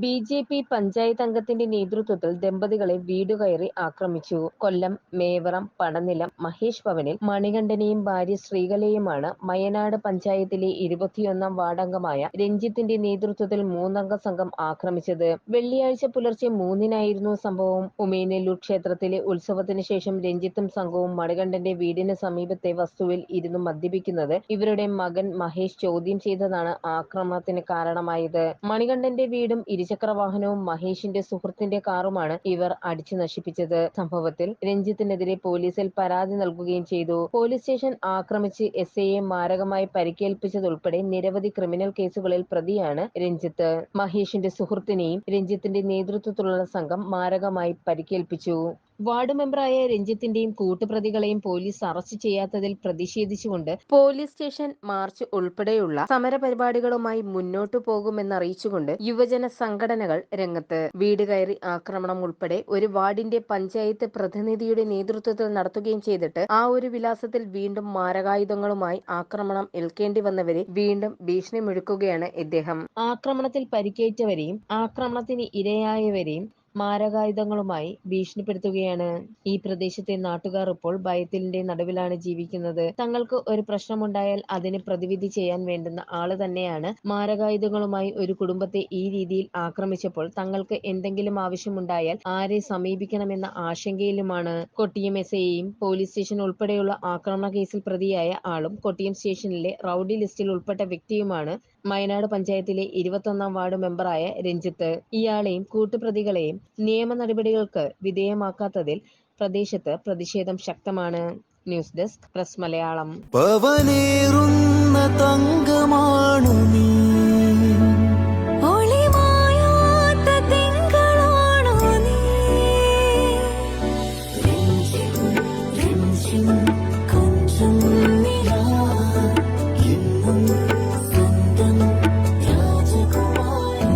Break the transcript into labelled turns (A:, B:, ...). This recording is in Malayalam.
A: ബി ജെ പി പഞ്ചായത്ത് അംഗത്തിന്റെ നേതൃത്വത്തിൽ ദമ്പതികളെ വീടുകയറി ആക്രമിച്ചു. കൊല്ലം മേവറം പടനിലം മഹേഷ് ഭവനിൽ മണികണ്ഠനെയും ഭാര്യ ശ്രീകലയുമാണ് മയനാട് പഞ്ചായത്തിലെ ഇരുപത്തിയൊന്നാം വാർഡംഗമായ രഞ്ജിത്തിന്റെ നേതൃത്വത്തിൽ മൂന്നംഗ സംഘം ആക്രമിച്ചത്. വെള്ളിയാഴ്ച പുലർച്ചെ മൂന്നിനായിരുന്നു സംഭവം. ഉമേനെല്ലൂർ ക്ഷേത്രത്തിലെ ഉത്സവത്തിന് ശേഷം രഞ്ജിത്തും സംഘവും മണികണ്ഠന്റെ വീടിന് സമീപത്തെ വസ്തുവിൽ ഇരുന്ന് മദ്യപിക്കുന്നത് ഇവരുടെ മകൻ മഹേഷ് ചോദ്യം ചെയ്തതാണ് ആക്രമണത്തിന് കാരണമായത്. മണികണ്ഠന്റെ വീടും ഇരുചക്ര വാഹനവും മഹേഷിന്റെ സുഹൃത്തിന്റെ കാറുമാണ് ഇവർ അടിച്ചു നശിപ്പിച്ചത്. സംഭവത്തിൽ രഞ്ജിത്തിനെതിരെ പോലീസിൽ പരാതി നൽകുകയും ചെയ്തു. പോലീസ് സ്റ്റേഷൻ ആക്രമിച്ച് എസ് ഐയെ മാരകമായി പരിക്കേൽപ്പിച്ചതുൾപ്പെടെ നിരവധി ക്രിമിനൽ കേസുകളിൽ പ്രതിയാണ് രഞ്ജിത്ത്. മഹേഷിന്റെ സുഹൃത്തിനെയും രഞ്ജിത്തിന്റെ നേതൃത്വത്തിലുള്ള സംഘം മാരകമായി പരിക്കേൽപ്പിച്ചു. വാർഡ് മെമ്പറായ രഞ്ജിത്തിന്റെയും കൂട്ടുപ്രതികളെയും പോലീസ് അറസ്റ്റ് ചെയ്യാത്തതിൽ പ്രതിഷേധിച്ചുകൊണ്ട് പോലീസ് സ്റ്റേഷൻ മാർച്ച് ഉൾപ്പെടെയുള്ള സമരപരിപാടികളുമായി മുന്നോട്ടു പോകുമെന്നറിയിച്ചുകൊണ്ട് യുവജന സംഘടനകൾ രംഗത്ത് വീട് കയറി ആക്രമണം ഉൾപ്പെടെ ഒരു വാർഡിന്റെ പഞ്ചായത്ത് പ്രതിനിധിയുടെ നേതൃത്വത്തിൽ നടത്തുകയും ചെയ്തിട്ട് ആ ഒരു വിലാസത്തിൽ വീണ്ടും മാരകായുധങ്ങളുമായി ആക്രമണം ഏൽക്കേണ്ടി വന്നവരെ വീണ്ടും ഭീഷണി മുഴക്കുകയാണ് ഇദ്ദേഹം. ആക്രമണത്തിൽ പരിക്കേറ്റവരെയും ആക്രമണത്തിന് ഇരയായവരെയും മാരകായുധങ്ങളുമായി ഭീഷണിപ്പെടുത്തുകയാണ് ഈ പ്രദേശത്തെ നാട്ടുകാർ ഇപ്പോൾ. ഭയത്തിന്റെ നടുവിലാണ് ജീവിക്കുന്നത്. തങ്ങൾക്ക് ഒരു പ്രശ്നമുണ്ടായാൽ അതിന് പ്രതിവിധി ചെയ്യാൻ വേണ്ടുന്ന ആൾ തന്നെയാണ്. മാരകായുധങ്ങളുമായി ഒരു കുടുംബത്തെ ഈ രീതിയിൽ ആക്രമിച്ചപ്പോൾ തങ്ങൾക്ക് എന്തെങ്കിലും ആവശ്യമുണ്ടായാൽ ആരെ സമീപിക്കണമെന്ന ആശങ്കയിലുമാണ്. കൊട്ടിയം എസ് ഐയും പോലീസ് സ്റ്റേഷൻ ഉൾപ്പെടെയുള്ള ആക്രമണ കേസിൽ പ്രതിയായ ആളും കൊട്ടിയം സ്റ്റേഷനിലെ റൌഡി ലിസ്റ്റിൽ ഉൾപ്പെട്ട വ്യക്തിയുമാണ് മയനാട് പഞ്ചായത്തിലെ ഇരുപത്തൊന്നാം വാർഡ് മെമ്പറായ രഞ്ജിത്ത്. ഇയാളെയും കൂട്ടുപ്രതികളെയും നിയമ നടപടികൾക്ക് വിധേയമാക്കാത്തതിൽ പ്രദേശത്ത് പ്രതിഷേധം ശക്തമാണ്. News desk press Malayalam.
B: പവനേറുന്ന തങ്കമാണു നീ.